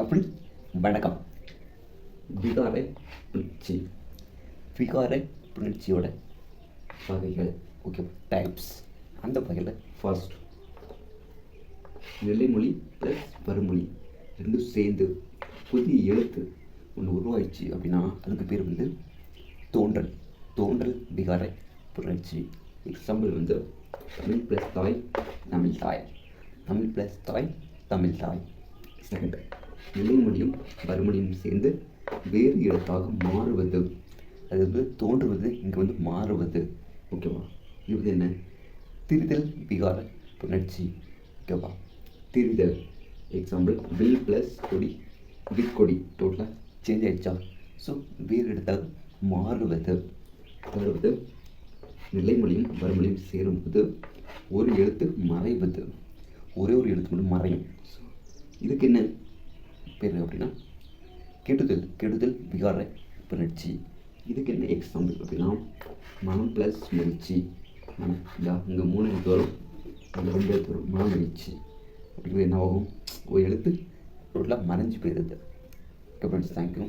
அப்படி. வணக்கம். விகாரை புணர்ச்சி விகாரை புணர்ச்சியோட வகைகள் ஓகே டைப்ஸ் அந்த வகையில் ஃபர்ஸ்ட் நிலைமொழி ப்ளஸ் வறுமொழி ரெண்டும் சேர்ந்து புதிய எழுத்து ஒன்று உருவாயிடுச்சு அப்படின்னா அதுக்கு பேர் வந்து தோன்றல். தோன்றல் விகாரை புணர்ச்சி எக்ஸாம்பிள் வந்து தமிழ் ப்ளஸ் தாய் தமிழ் தாய். தமிழ் ப்ளஸ் தாய் தமிழ் தாய். செகண்ட் நிலைமொழியும் வறுமொழியும் சேர்ந்து வேறு எழுத்தாக மாறுவது. அது வந்து தோன்றுவது இங்கே வந்து மாறுவது. ஓகேவா இது என்ன? திரிதல் விகார புணர்ச்சி. ஓகேவா திரிதல். எக்ஸாம்பிள் வில் ப்ளஸ் கொடி வில் கொடி. டோட்டலாக சேஞ்ச் ஆயிடுச்சா? ஸோ வேறு இடத்தாக மாறுவது. மாறுவது. நிலைமொழியும் வறுமொழியும் சேரும்போது ஒரு எழுத்து மறைவது. ஒரே ஒரு எழுத்து மட்டும் மறையும். ஸோ இதுக்கு என்ன? பேர் அப்படின்னா கெடுதல் கெடுதல் விகார புணர்ச்சி இதுக்கு என்ன எக்ஸாம்பிள் அப்படின்னா மனம் ப்ளஸ் முயற்சி மனம் இதா இங்கே மூணு எழுத்து வரும். இங்கே ரெண்டு எழுத்து வரும். மன முயற்சி அப்படிங்கிறது என்ன ஆகும்? ஒரு எழுத்து டோட்டலாக மறைஞ்சு போயிடுது. Okay friends thank you